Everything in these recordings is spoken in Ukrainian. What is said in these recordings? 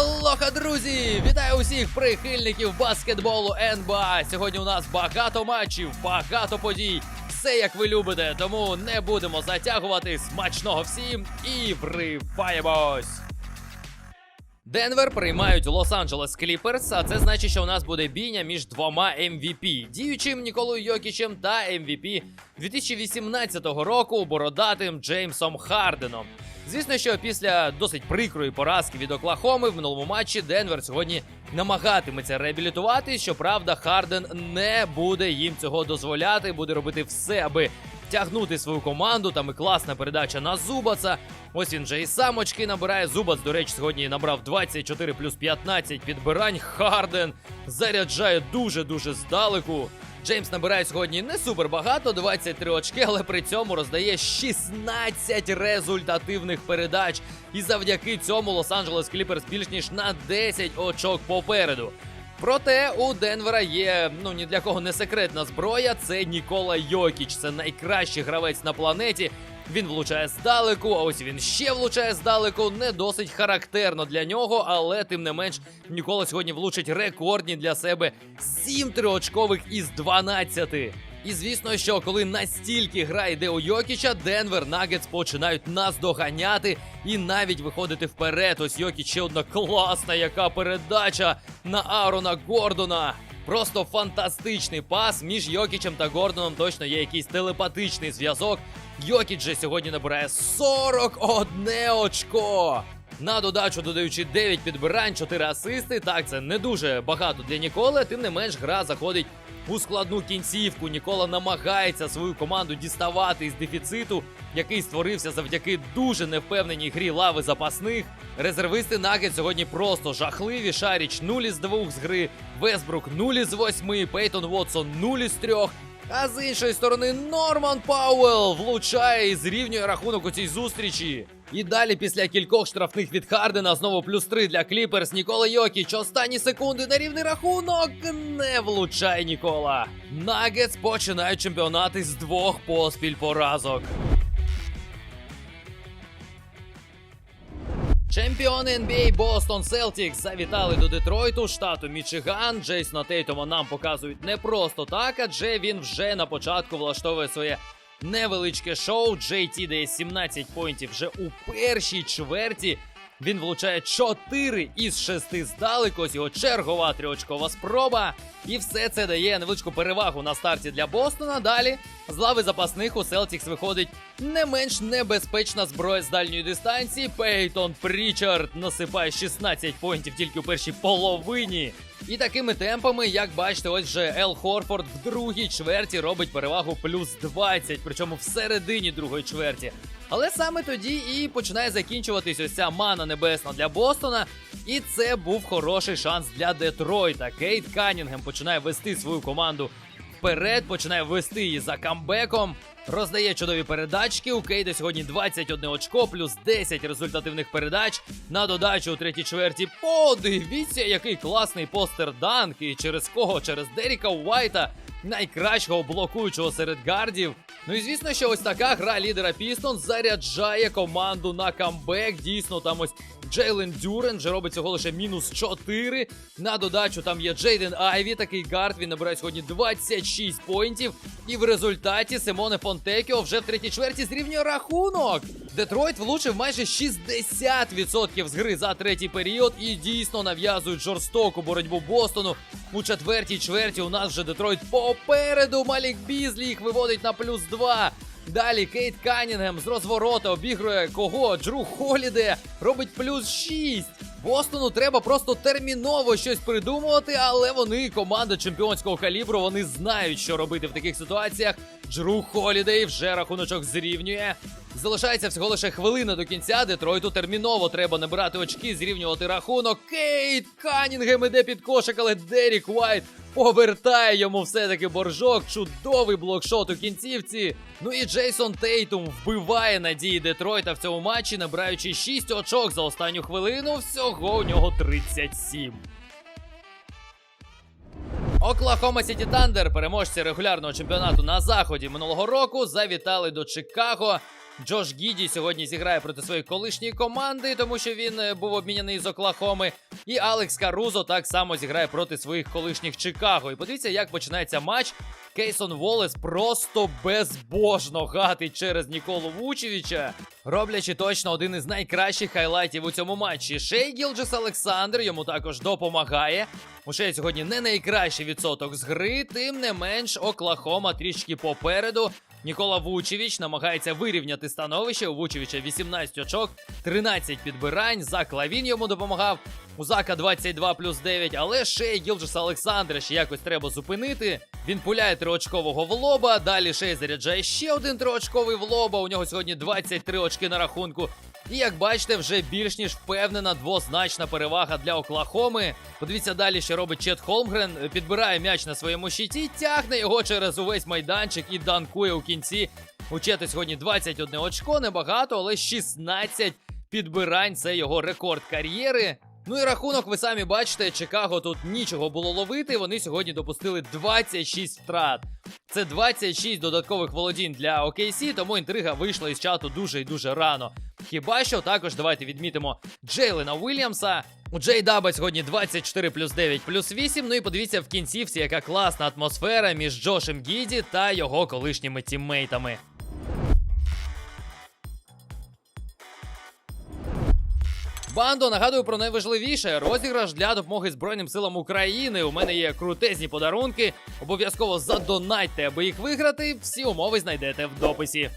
Алоха, друзі! Вітаю усіх прихильників баскетболу НБА. Сьогодні у нас багато матчів, багато подій. Все як ви любите, тому не будемо затягувати. Смачного всім і вриваємось! Денвер приймають Лос-Анджелес Кліперс, а це значить, що у нас буде бійня між двома MVP. діючим Ніколою Йокічем та MVP 2018 року бородатим Джеймсом Харденом. Звісно, що після досить прикрої поразки від Оклахоми в минулому матчі Денвер сьогодні намагатиметься реабілітувати. Щоправда, Харден не буде їм цього дозволяти, буде робити все, аби тягнути свою команду. Там і класна передача на Зубаца. Ось він вже і сам очки набирає. Зубац, до речі, сьогодні набрав 24 плюс 15 підбирань. Харден заряджає дуже-дуже здалеку. Джеймс набирає сьогодні не супер багато, 23 очки, але при цьому роздає 16 результативних передач. І завдяки цьому Лос-Анджелес Кліперс більш ніж на 10 очок попереду. Проте у Денвера є ну ні для кого не секретна зброя. Це Нікола Йокіч. Це найкращий гравець на планеті. Він влучає здалеку, а ось він ще влучає здалеку. Не досить характерно для нього, але тим не менш Нікола сьогодні влучить рекордні для себе 7 триочкових із 12. І звісно, що коли настільки гра йде у Йокіча, Денвер Нагетс починають нас доганяти і навіть виходити вперед. Ось Йокіч ще одна класна яка передача на Арона Гордона. Просто фантастичний пас між Йокічем та Гордоном. Точно є якийсь телепатичний зв'язок. Йокіч же сьогодні набирає 41 очко. На додачу додаючи 9 підбирань, 4 асисти. Так, це не дуже багато для Ніколи. Тим не менш, гра заходить у складну кінцівку. Нікола намагається свою команду діставати із дефіциту, який створився завдяки дуже невпевненій грі лави запасних. Резервисти Нагет сьогодні просто жахливі. Шаріч 0 із 2 з гри, Весбрук 0 із 8, Пейтон Вотсон 0 із 3. А з іншої сторони, Норман Пауелл влучає і зрівнює рахунок у цій зустрічі. І далі, після кількох штрафних від Хардена, знову плюс 3 для Кліперс. Нікола Йокіч. Останні секунди на рівний рахунок. Не влучає Нікола. Нагетс починають чемпіонати з двох поспіль поразок. Чемпіони NBA Boston Celtics завітали до Детройту, штату Мічиган. Джейсона Тейтома нам показують не просто так, адже він вже на початку влаштовує своє невеличке шоу. JT дає 17 поінтів вже у першій чверті. Він влучає 4 із 6 здалеку. Ось його чергова трьочкова спроба. І все це дає невеличку перевагу на старті для Бостона. Далі з лави запасних у Селтікс виходить не менш небезпечна зброя з дальньої дистанції. Пейтон Прічард насипає 16 поінтів тільки у першій половині. І такими темпами, як бачите, ось вже Ел Хорфорд в другій чверті робить перевагу плюс 20, причому всередині другої чверті. Але саме тоді і починає закінчуватись ось ця мана небесна для Бостона. І це був хороший шанс для Детройта. Кейт Канінгем починає вести свою команду вперед, починає вести її за камбеком. Роздає чудові передачки. У Кейда сьогодні 21 очко, плюс 10 результативних передач. На додачу у третій чверті. Подивіться, який класний постер данк. І через кого? Через Деріка Уайта, найкращого блокуючого серед гардів. Ну і звісно, що ось така гра лідера Пістон заряджає команду на камбек. Дійсно, там ось Джейлен Дюрен вже робить цього лише мінус 4. На додачу там є Джейден Айві, такий гард. Він набирає сьогодні 26 поінтів. І в результаті Симоне Фонтекіо вже в третій чверті зрівнює рахунок. Детройт влучив майже 60% з гри за третій період і дійсно нав'язують жорстоку боротьбу Бостону. У четвертій чверті у нас вже Детройт попереду. Малік Бізлі їх виводить на плюс 2. Далі Кейт Канінгем з розворота обігрує кого? Джру Холіде робить плюс 6. Бостону треба просто терміново щось придумувати, але вони, команда чемпіонського калібру, вони знають, що робити в таких ситуаціях. Джру Холідей вже рахуночок зрівнює. Залишається всього лише хвилина до кінця. Детройту терміново треба набирати очки, зрівнювати рахунок. Кейт Канінгем іде під кошик, але Дерік Уайт повертає йому все-таки боржок. Чудовий блокшот у кінцівці. Ну і Джейсон Тейтум вбиває надії Детройта в цьому матчі, набираючи 6 очок за останню хвилину. Всього у нього 37. Оклахома Сіті Тандер, переможці регулярного чемпіонату на заході минулого року, завітали до Чикаго. Джош Гіді сьогодні зіграє проти своєї колишньої команди, тому що він е, був обміняний з Оклахоми. І Алекс Карузо так само зіграє проти своїх колишніх Чикаго. І подивіться, як починається матч. Кейсон Волес просто безбожно гатить через Ніколу Вучевича, роблячи точно один із найкращих хайлайтів у цьому матчі. Шей Гілджес Олександр йому також допомагає. У Шея сьогодні не найкращий відсоток з гри, тим не менш Оклахома трішки попереду. Нікола Вучевич намагається вирівняти становище. У Вучевича 18 очок, 13 підбирань. Зак Лавін йому допомагав. У Зака 22 плюс 9, але ще Гілджеса Олександра ще якось треба зупинити. Він пуляє триочкового в лоба. Далі Шей заряджає ще один триочковий в лоба. У нього сьогодні 23 очки на рахунку. І як бачите, вже більш ніж впевнена двозначна перевага для Оклахоми. Подивіться далі, що робить Чет Холмгрен. Підбирає м'яч на своєму щиті, тягне його через увесь майданчик і данкує у кінці. У Чета сьогодні 21 очко, небагато, але 16 підбирань це його рекорд кар'єри. Ну і рахунок, ви самі бачите, Чикаго тут нічого було ловити. Вони сьогодні допустили 26 втрат. Це 26 додаткових володінь для OKC, тому інтрига вийшла із чату дуже і дуже рано. Хіба що також давайте відмітимо Джейлена Уільямса. У Джей Даба сьогодні 24 плюс 9 плюс 8. Ну і подивіться в кінцівці, яка класна атмосфера між Джошем Гіді та його колишніми тіммейтами. Бандо, нагадую про найважливіше розіграш для допомоги Збройним силам України. У мене є крутезні подарунки. Обов'язково задонайте, аби їх виграти. Всі умови знайдете в дописі.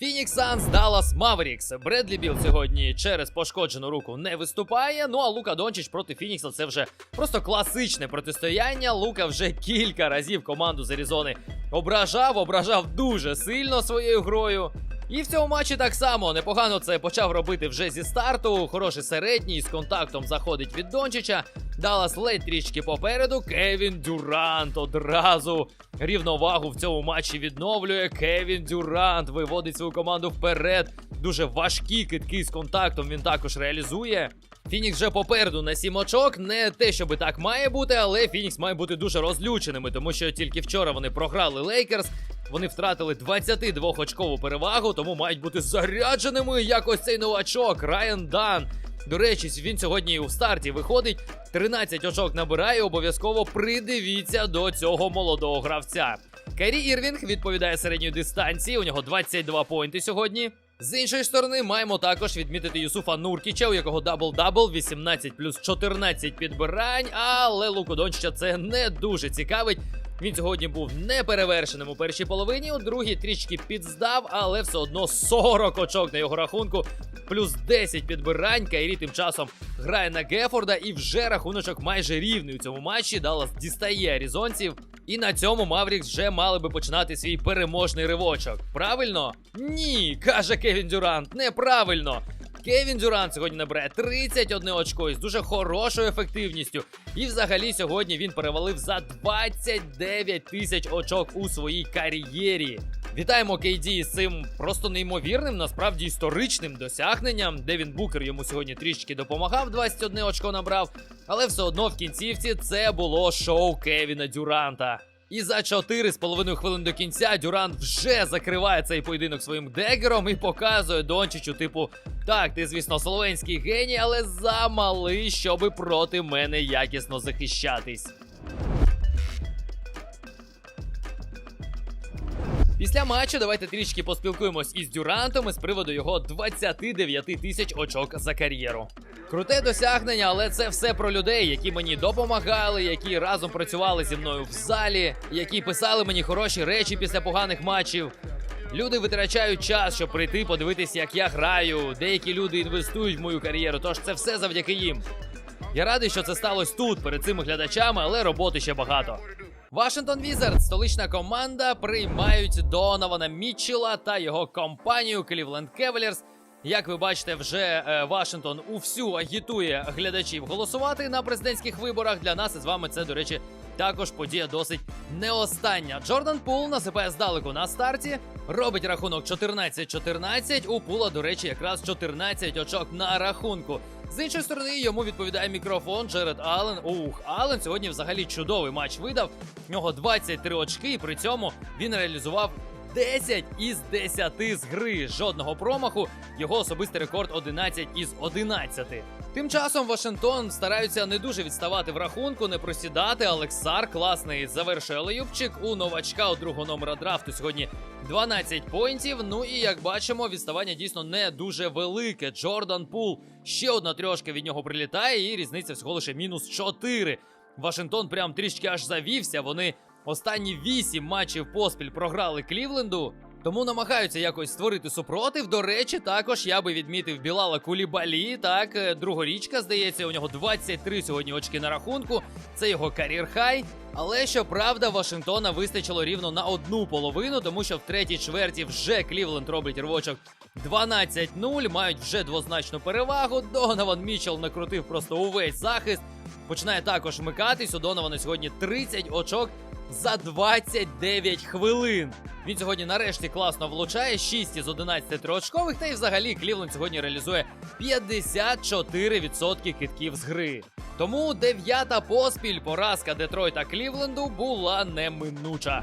Фінікс Suns, Dallas Mavericks. Бредлі Біл сьогодні через пошкоджену руку не виступає. Ну а Лука Дончич проти Фінікса це вже просто класичне протистояння. Лука вже кілька разів команду з Аризони ображав, ображав дуже сильно своєю грою. І в цьому матчі так само непогано це почав робити вже зі старту. Хороший середній з контактом заходить від Дончича. Даллас ледь трішки попереду. Кевін Дюрант одразу рівновагу в цьому матчі відновлює. Кевін Дюрант виводить свою команду вперед. Дуже важкі китки з контактом він також реалізує. Фінікс вже попереду на сім очок. Не те, щоби так має бути, але Фінікс має бути дуже розлюченими, тому що тільки вчора вони програли Лейкерс. Вони втратили 22 очкову перевагу, тому мають бути зарядженими як ось цей новачок Райан Дан. До речі, він сьогодні у старті виходить. 13 очок набирає. Обов'язково придивіться до цього молодого гравця. Керрі Ірвінг відповідає середньої дистанції. У нього 22 поінти сьогодні. З іншої сторони, маємо також відмітити Юсуфа Нуркіча, у якого дабл-дабл, 18 плюс 14 підбирань. Але Луку Дончича це не дуже цікавить. Він сьогодні був неперевершеним у першій половині, у другій трішки підздав, але все одно 40 очок на його рахунку, плюс 10 підбирань. Кайрі тим часом грає на Гефорда і вже рахуночок майже рівний у цьому матчі. Даллас дістає арізонців. І на цьому Маврікс вже мали би починати свій переможний ривочок. Правильно? Ні, каже Кевін Дюрант, неправильно. Кевін Дюрант сьогодні набирає 31 очко із дуже хорошою ефективністю. І взагалі сьогодні він перевалив за 29 тисяч очок у своїй кар'єрі. Вітаємо Кейді з цим просто неймовірним, насправді історичним досягненням. Девін Букер йому сьогодні трішки допомагав, 21 очко набрав, але все одно в кінцівці це було шоу Кевіна Дюранта. І за 4,5 хвилин до кінця Дюрант вже закриває цей поєдинок своїм дегером і показує Дончичу, типу, так, ти, звісно, словенський геній, але замалий, щоби проти мене якісно захищатись. Після матчу давайте трішки поспілкуємось із Дюрантом із приводу його 29 тисяч очок за кар'єру. Круте досягнення, але це все про людей, які мені допомагали, які разом працювали зі мною в залі, які писали мені хороші речі після поганих матчів. Люди витрачають час, щоб прийти подивитися, як я граю. Деякі люди інвестують в мою кар'єру, тож це все завдяки їм. Я радий, що це сталося тут, перед цими глядачами, але роботи ще багато. Вашингтон Візардс, столична команда, приймають Донована Мітчела та його компанію Cleveland Cavaliers. Як ви бачите, вже е, Вашингтон увсю агітує глядачів голосувати на президентських виборах. Для нас із вами це, до речі, також подія досить не остання. Джордан Пул насипає здалеку на старті, робить рахунок 14-14. У Пула, до речі, якраз 14 очок на рахунку. З іншої сторони, йому відповідає мікрофон Джеред Аллен. Ух, Аллен сьогодні взагалі чудовий матч видав. В нього 23 очки, і при цьому він реалізував 10 із 10 з гри. Жодного промаху. Його особистий рекорд 11 із 11. Тим часом Вашингтон стараються не дуже відставати в рахунку, не просідати. Алексар класний завершує леюбчик у новачка у другого номера драфту. Сьогодні 12 поінтів. Ну і як бачимо, відставання дійсно не дуже велике. Джордан Пул ще одна трьошка від нього прилітає, і різниця всього лише мінус 4. Вашингтон прям трішки аж завівся. Вони останні 8 матчів поспіль програли Клівленду. Тому намагаються якось створити супротив. До речі, також я би відмітив Білала Кулібалі. Так, е, другорічка, здається, у нього 23 сьогодні очки на рахунку. Це його кар'єр хай. Але щоправда, Вашингтона вистачило рівно на одну половину, тому що в третій чверті вже Клівленд робить рвочок 12-0, мають вже двозначну перевагу. Донован Мічел накрутив просто увесь захист. Починає також вмикатись. У Донована сьогодні 30 очок за 29 хвилин. Він сьогодні нарешті класно влучає 6 із 11 триочкових, та й взагалі Клівленд сьогодні реалізує 54% китків з гри. Тому дев'ята поспіль поразка Детройта Клівленду була неминуча.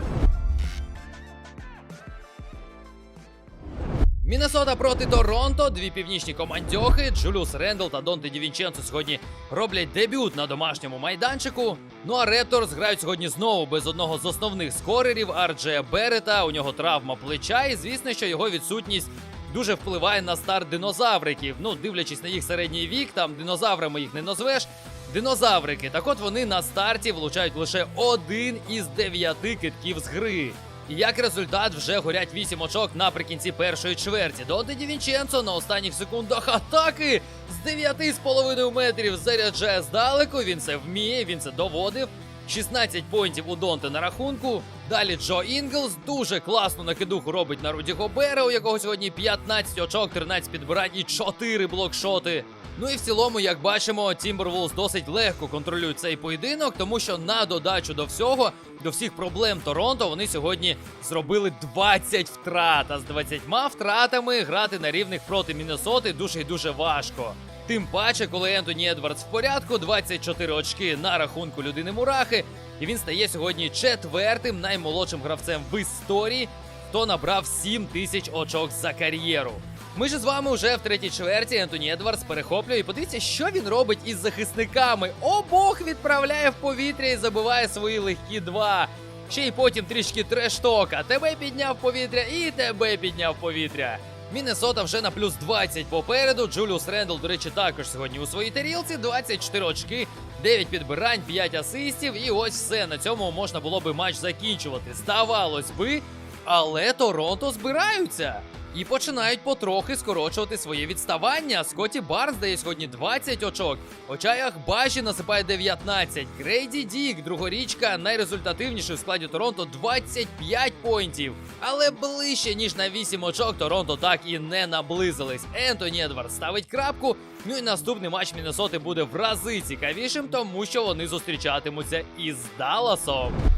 Міннесота проти Торонто. Дві північні командьохи. Джуліус Рендл та Донте Дівінченцо сьогодні роблять дебют на домашньому майданчику. Ну а Репторс грають сьогодні знову без одного з основних скорерів Арджея Берета. У нього травма плеча, і звісно, що його відсутність. Дуже впливає на старт динозавриків. Ну, дивлячись на їх середній вік, там динозаврами їх не назвеш. Динозаврики, так от вони на старті влучають лише один із дев'яти китків з гри. Як результат вже горять 8 очок наприкінці першої чверті. Доти Дівінченцо на останніх секундах атаки з 9,5 метрів заряджає здалеку. Він це вміє, він це доводив. 16 поінтів у Донте на рахунку. Далі Джо Інглс дуже класну накидуху робить на Руді Гобера, у якого сьогодні 15 очок, 13 підбирань і 4 блокшоти. Ну і в цілому, як бачимо, Тімберволс досить легко контролюють цей поєдинок, тому що на додачу до всього, до всіх проблем Торонто, вони сьогодні зробили 20 втрат. А з 20 втратами грати на рівних проти Міннесоти дуже і дуже важко. Тим паче, коли Ентоні Едвардс в порядку, 24 очки на рахунку людини Мурахи, і він стає сьогодні четвертим наймолодшим гравцем в історії, хто набрав 7 тисяч очок за кар'єру. Ми ж з вами вже в третій чверті Ентоні Едвардс перехоплює. І подивіться, що він робить із захисниками. Обох відправляє в повітря і забиває свої легкі два. Ще й потім трішки трештока. Тебе підняв повітря і тебе підняв повітря. Міннесота вже на плюс 20 попереду. Джуліус Рендл, до речі, також сьогодні у своїй тарілці. 24 очки, 9 підбирань, 5 асистів. І ось все. На цьому можна було би матч закінчувати. Здавалось би, але Торонто збираються. І починають потрохи скорочувати своє відставання. Скотті Барнс дає сьогодні 20 очок. Очаях Баші насипає 19. Грейді Дік, другорічка, найрезультативніший в складі Торонто 25 поінтів. Але ближче, ніж на 8 очок, Торонто так і не наблизились. Ентоні Едвард ставить крапку. Ну і наступний матч Міннесоти буде в рази цікавішим, тому що вони зустрічатимуться із Далласом.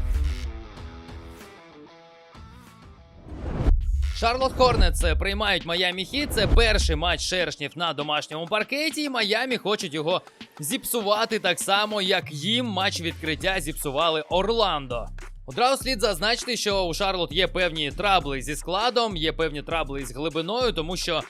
Шарлот Хорнетс приймають Майамі Хіт. Це перший матч шершнів на домашньому паркеті. І Майамі хочуть його зіпсувати так само, як їм матч відкриття зіпсували Орландо. Одразу слід зазначити, що у Шарлот є певні трабли зі складом, є певні трабли з глибиною, тому що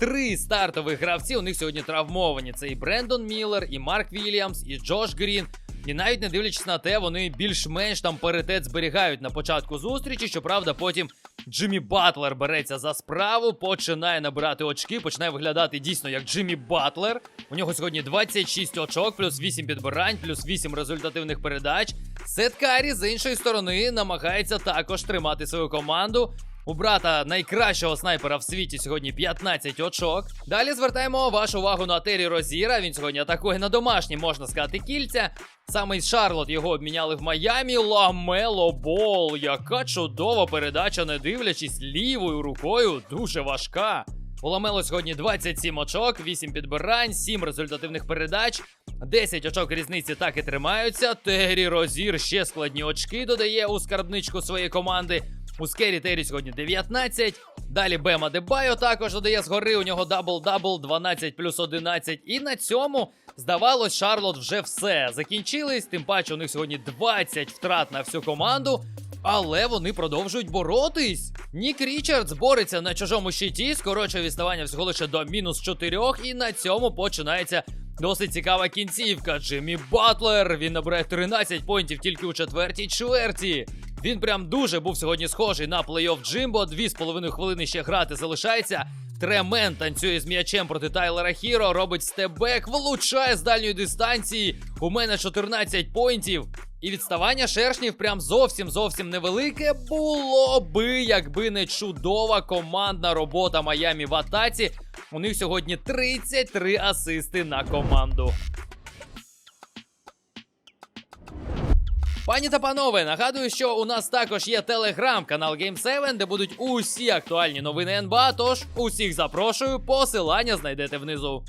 три стартових гравці у них сьогодні травмовані. Це і Брендон Міллер, і Марк Вільямс, і Джош Грін. І навіть не дивлячись на те, вони більш-менш там паритет зберігають на початку зустрічі. Щоправда, потім Джиммі Батлер береться за справу, починає набирати очки, починає виглядати дійсно як Джиммі Батлер. У нього сьогодні 26 очок, плюс 8 підбирань, плюс 8 результативних передач. Сет Карі з іншої сторони намагається також тримати свою команду. У брата найкращого снайпера в світі сьогодні 15 очок. Далі звертаємо вашу увагу на Террі Розіра. Він сьогодні атакує на домашні, можна сказати, кільця. Саме із Шарлот його обміняли в Майамі. Ламело бол. Яка чудова передача, не дивлячись лівою рукою. Дуже важка. У Ламело сьогодні 27 очок, 8 підбирань, 7 результативних передач, 10 очок різниці так і тримаються. Террі Розір ще складні очки додає у скарбничку своєї команди. У Скері Террі сьогодні 19. Далі Бема Дебайо також додає згори. У нього дабл-дабл 12 плюс 11. І на цьому, здавалось, Шарлот вже все закінчились. Тим паче, у них сьогодні 20 втрат на всю команду. Але вони продовжують боротись. Нік Річардс бореться на чужому щиті, скорочує відставання всього лише до мінус 4, і на цьому починається досить цікава кінцівка. Джиммі Батлер він набирає 13 поінтів тільки у четвертій чверті. Він прям дуже був сьогодні схожий на плей-офф Джимбо. Дві з половиною хвилини ще грати залишається. Тремен танцює з м'ячем проти Тайлера Хіро, робить степбек, влучає з дальньої дистанції. У мене 14 поінтів. І відставання шершнів прям зовсім зовсім невелике було би, якби не чудова командна робота Майамі в атаці. У них сьогодні 33 асисти на команду. Пані та панове, нагадую, що у нас також є телеграм-канал Game 7, де будуть усі актуальні новини НБА. Тож усіх запрошую, посилання знайдете внизу.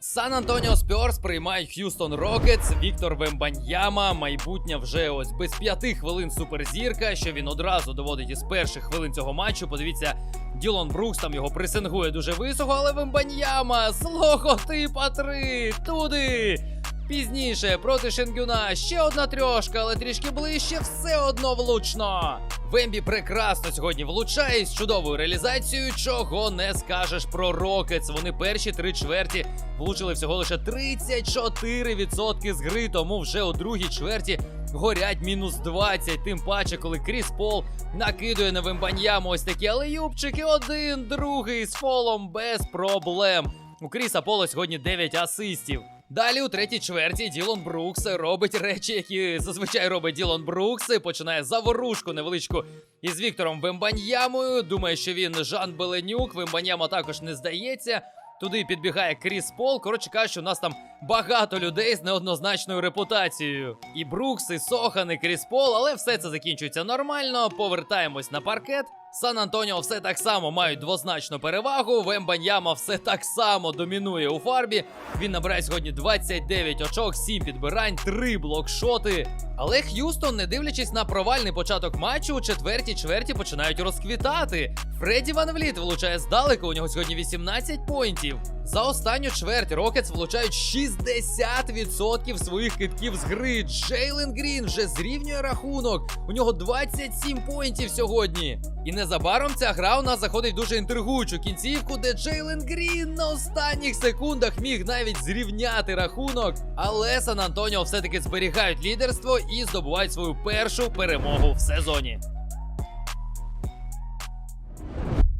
Сан Антоніо Спьорс приймають Х'юстон Рокетс, Віктор Вембаньяма. Майбутнє вже ось без п'яти хвилин суперзірка, що він одразу доводить із перших хвилин цього матчу. Подивіться, Ділон Брукс там його пресингує дуже високо, але Вембаньяма з логотипа 3 туди. Пізніше проти Шенгюна ще одна трьошка, але трішки ближче, все одно влучно. Вембі прекрасно сьогодні влучає з чудовою реалізацією, чого не скажеш про Рокетс. Вони перші три чверті влучили всього лише 34% з гри, тому вже у другій чверті горять мінус 20. Тим паче, коли Кріс Пол накидує на Вембаньяму ось такі алеюбчики, один, другий з фолом без проблем. У Кріса Пола сьогодні 9 асистів. Далі у третій чверті Ділон Брукс робить речі, які зазвичай робить Ділон Брукс. Починає заворушку невеличку із Віктором Вембаньямою. Думає, що він Жан Беленюк. Вембаньяма також не здається. Туди підбігає Кріс Пол. Коротше кажучи, у нас там багато людей з неоднозначною репутацією. І Брукс, і Сохан, і Кріс Пол, але все це закінчується нормально. Повертаємось на паркет. Сан Антоніо все так само мають двозначну перевагу. Вембаньяма все так само домінує у фарбі. Він набирає сьогодні 29 очок, 7 підбирань, 3 блокшоти. Але Х'юстон, не дивлячись на провальний початок матчу, у четвертій чверті починають розквітати. Фредді Ван Вліт влучає здалеку. У нього сьогодні 18 поінтів. За останню чверть Рокетс влучають 60% своїх китків з гри. Джейлен Грін вже зрівнює рахунок. У нього 27 поінтів сьогодні. І незабаром ця гра у нас заходить дуже інтригуючу кінцівку, де Джейлен Грін на останніх секундах міг навіть зрівняти рахунок. Але Сан Антоніо все-таки зберігають лідерство і здобувають свою першу перемогу в сезоні.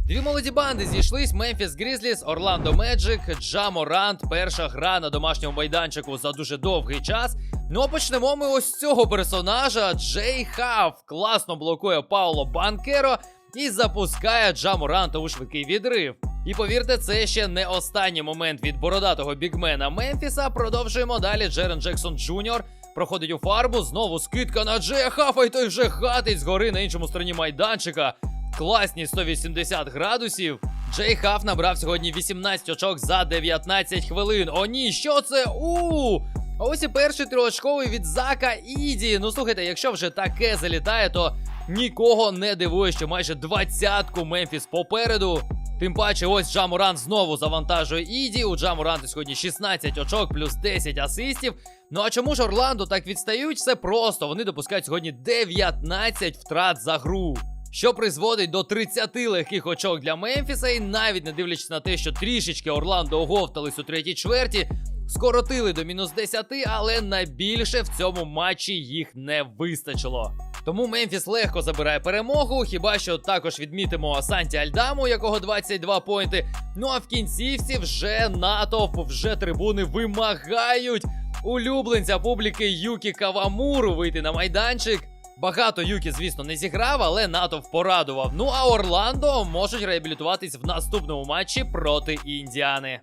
Дві молоді банди зійшлись Мемфіс Грізліс, Орландо Меджик, Джа Морант. Перша гра на домашньому майданчику за дуже довгий час. Ну а почнемо ми ось цього персонажа. Джей Хав класно блокує Пауло Банкеро і запускає Джа Моранта у швидкий відрив. І повірте, це ще не останній момент від бородатого бігмена Мемфіса. Продовжуємо далі. Джерен Джексон Джуніор проходить у фарбу. Знову скидка на Джея Хафа, і той вже гатить згори на іншому стороні майданчика. Класні 180 градусів. Джей Хаф набрав сьогодні 18 очок за 19 хвилин. О, ні, що це? У! А ось і перший триочковий від Зака Іді. Ну слухайте, якщо вже таке залітає, то нікого не дивує, що майже двадцятку Мемфіс попереду. Тим паче, ось Джамуран знову завантажує Іді. У Джамуранта сьогодні 16 очок плюс 10 асистів. Ну а чому ж Орландо так відстають? Все просто. Вони допускають сьогодні 19 втрат за гру. Що призводить до 30 легких очок для Мемфіса, і навіть не дивлячись на те, що трішечки Орландо оговтались у третій чверті, скоротили до мінус 10, але найбільше в цьому матчі їх не вистачило. Тому Мемфіс легко забирає перемогу. Хіба що також відмітимо Санті Альдаму, якого 22 поінти. Ну а в кінцівці вже натовп, вже трибуни вимагають улюбленця публіки Юкі Кавамуру вийти на майданчик. Багато Юкі, звісно, не зіграв, але натовп порадував. Ну а Орландо можуть реабілітуватись в наступному матчі проти Індіани.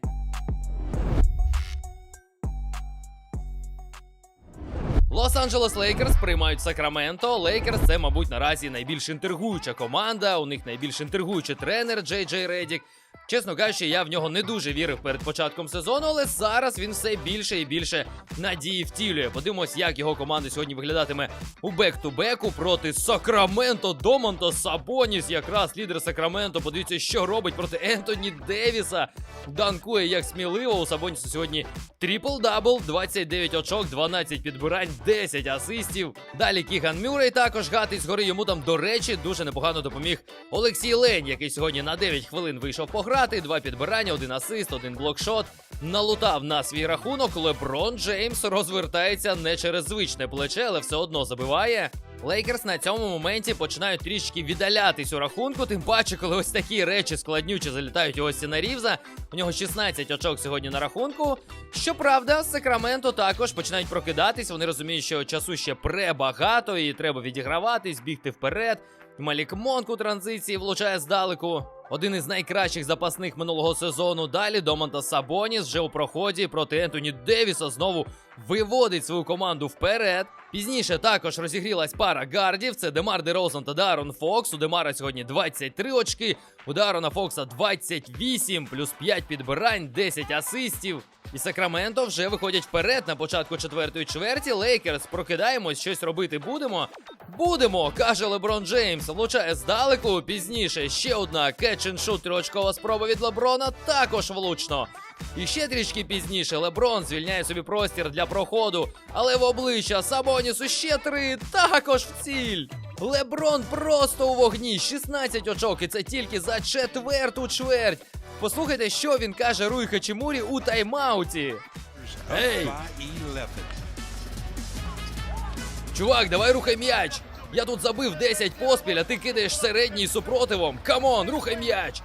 Лос-Анджелес Лейкерс приймають Сакраменто. Лейкерс це, мабуть, наразі найбільш інтригуюча команда. У них найбільш інтригуючий тренер Джей Джей Редік. Чесно кажучи, я в нього не дуже вірив перед початком сезону, але зараз він все більше і більше надії втілює. Подивимось, як його команда сьогодні виглядатиме у бек-ту-беку проти Сакраменто. Домонто Сабоніс, якраз лідер Сакраменто. Подивіться, що робить проти Ентоні Девіса. Данкує як сміливо. У Сабоніса сьогодні трипл-дабл, 29 очок, 12 підбирань, 10 асистів. Далі Кіган Мюррей також гатить згори. Йому там, до речі, дуже непогано допоміг Олексій Лень, який сьогодні на 9 хвилин вийшов пограти. Два підбирання, один асист, один блокшот. Налутав на свій рахунок. Леброн Джеймс розвертається не через звичне плече, але все одно забиває. Лейкерс на цьому моменті починають трішки віддалятись у рахунку, тим паче, коли ось такі речі складнючі залітають у Остіна Рівза. У нього 16 очок сьогодні на рахунку. Щоправда, Сакраменто також починають прокидатись. Вони розуміють, що часу ще пребагато і треба відіграватись, бігти вперед. Малік Монк у транзиції влучає здалеку. Один із найкращих запасних минулого сезону. Далі Доманта Сабоніс вже у проході проти Ентоні Девіса знову виводить свою команду вперед. Пізніше також розігрілась пара гардів. Це Демар Дерозан та Дарон Фокс. У Демара сьогодні 23 очки. У Дарона Фокса 28, плюс 5 підбирань, 10 асистів. І Сакраменто вже виходять вперед на початку четвертої чверті. Лейкерс прокидаємось, щось робити будемо. Будемо, каже Леброн Джеймс. Влучає здалеку. Пізніше ще одна кетч-н-шут трьочкова спроба від Леброна. Також влучно. І ще трішки пізніше Леброн звільняє собі простір для проходу, але в обличчя Сабонісу ще три, також в ціль. Леброн просто у вогні, 16 очок, і це тільки за четверту чверть. Послухайте, що він каже Руй Хачимурі у тайм-ауті. Ей! Чувак, давай рухай м'яч. Я тут забив 10 поспіль, а ти кидаєш середній супротивом. Камон, рухай м'яч.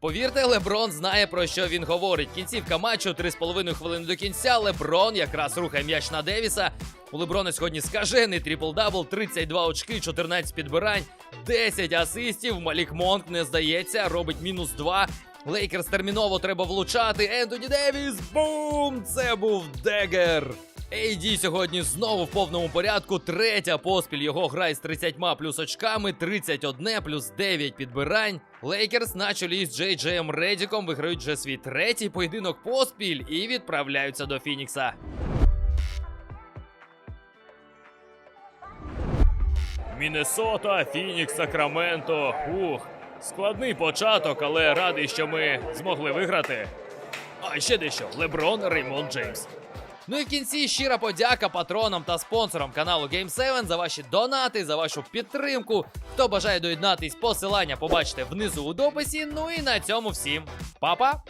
Повірте, Леброн знає про що він говорить. Кінцівка матчу 3,5 хвилини до кінця. Леброн якраз рухає м'яч на Девіса. У Леброна сьогодні скажений трипл-дабл, 32 очки, 14 підбирань, 10 асистів. Малік Монк не здається, робить мінус 2. Лейкерс терміново треба влучати. Ентоні Девіс. Бум! Це був Дегер. AD сьогодні знову в повному порядку. Третя поспіль його гра із 30 плюс очками, 31 плюс 9 підбирань. Лейкерс на чолі з Джей Джеєм Редіком виграють вже свій третій поєдинок поспіль і відправляються до Фінікса. Міннесота, Фінікс, Сакраменто. Ух, складний початок, але радий, що ми змогли виграти. А ще дещо Леброн Реймонд Джеймс. Ну і в кінці щира подяка патронам та спонсорам каналу Game7 за ваші донати, за вашу підтримку. Хто бажає доєднатись, посилання побачите внизу у дописі. Ну і на цьому всім. Па-па!